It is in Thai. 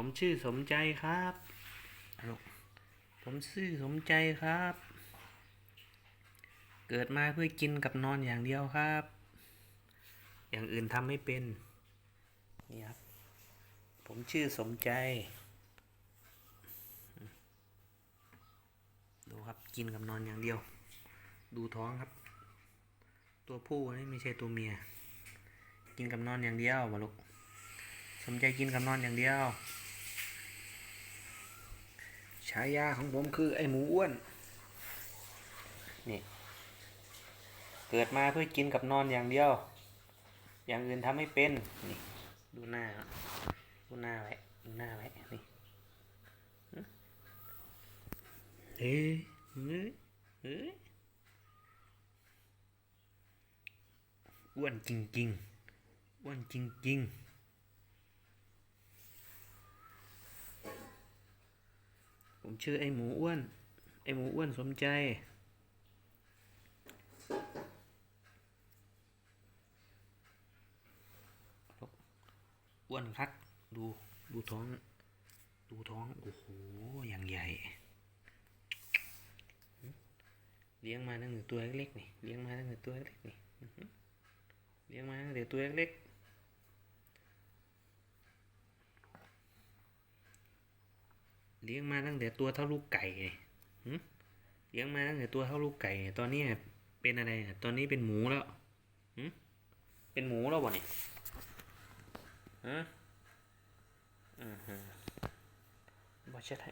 ผมชื่อสมใจครับลูกผมชื่อสมใจครับ เกิดมาเพื่อกินกับนอนอย่างเดียวครับ อย่างอื่นทำไม่เป็น นี่ครับ ผมชื่อสมใจ ดูครับกินกับนอนอย่างเดียว ดูท้องครับ ตัวผู้นี่ไม่ใช่ตัวเมีย กินกับนอนอย่างเดียวมาลูกสมใจกินกับนอนอย่างเดียวฉายาของผมคือไอหมูอ้วน นี่ เกิดมาเพื่อกินกับนอนอย่างเดียว อย่างอื่นทำไม่เป็น นี่ ดูหน้า ดูหน้าไว้ ดูหน้าไว้ นี่เฮ้ยเฮ้ยเฮ้ยอ้วนจริงๆอ้วนจริงๆ ผม ชื่อไอหมูอ้วน ไอหมูอ้วนสมใจ อ้วนคัดดู ดูท้อง ดูท้อง โอ้โห อย่างใหญ่ เลี้ยงมาตั้งแต่ตัวเล็กๆนี่ เลี้ยงมาตั้งแต่ตัวเล็กๆนี่อื้อหือเลี้ยงมาตั้งแต่ตัวเล็กๆ เลี้ยงมาตั้งแต่ตัวเท่าลูกไก่นี่หึเลี้ยงมาตั้งแต่ตัวเท่าลูกไก่ ตอนนี้เป็นอะไรตอนนี้เป็นหมูแล้วเป็นหมูแล้ววะเนี่ยฮะอือฮะบอเช็ดให้